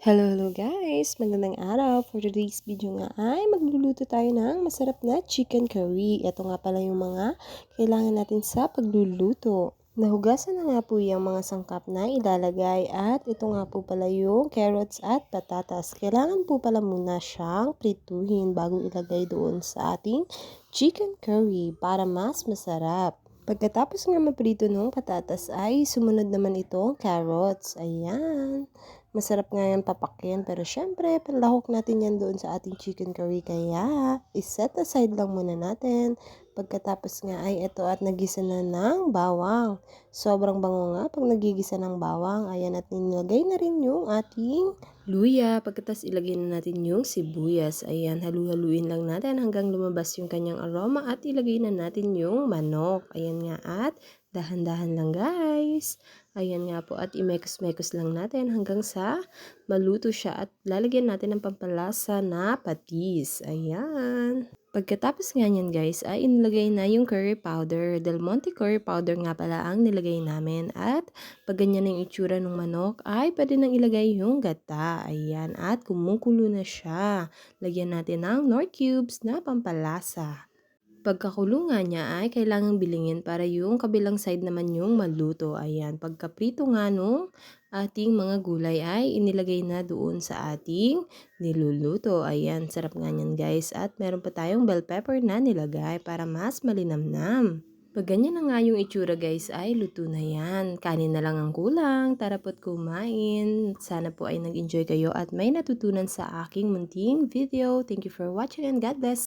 Hello, hello guys! Magandang araw! For today's video nga ay magluluto tayo ng masarap na chicken curry. Ito nga pala yung mga kailangan natin sa pagluluto. Nahugasan na nga po yung mga sangkap na ilalagay at ito nga po pala yung carrots at patatas. Kailangan po pala muna siyang prituhin bago ilagay doon sa ating chicken curry para mas masarap. Pagkatapos nga maprito ng patatas ay sumunod naman itong carrots. Ayan. Masarap nga yan papakyan pero syempre panlahok natin yan doon sa ating chicken curry kaya iset aside lang muna natin. Pagkatapos nga ay ito at nagisa na ng bawang. Sobrang bango nga pag nagigisa ng bawang. Ayan at nilagay na rin yung ating luya. Pagkatapos ilagay na natin yung sibuyas. Ayan halu-haluin lang natin hanggang lumabas yung kanyang aroma at ilagay na natin yung manok. Ayan nga at dahan-dahan lang guys. Ayan nga po at imekos-mekos lang natin hanggang sa maluto siya at lalagyan natin ng pampalasa na patis. Ayan. Pagkatapos nga niyan guys ay inilagay na yung curry powder. Del Monte curry powder nga pala ang nilagay namin. At pag ganyan ang itsura ng manok ay pwede nang ilagay yung gata. Ayan. At kumukulo na siya. Lagyan natin ng nor cubes na pampalasa. Pagkakulungan niya ay kailangang bilingin para yung kabilang side naman yung maluto. Ayan, pagkaprito nga nung ating mga gulay ay inilagay na doon sa ating niluluto. Ayan, sarap nga niyan guys. At meron pa tayong bell pepper na nilagay para mas malinamnam. Pag ganyan na nga yung itsura guys ay luto na yan. Kanin na lang ang kulang. Tara kumain. Sana po ay nag-enjoy kayo at may natutunan sa aking munting video. Thank you for watching and God bless.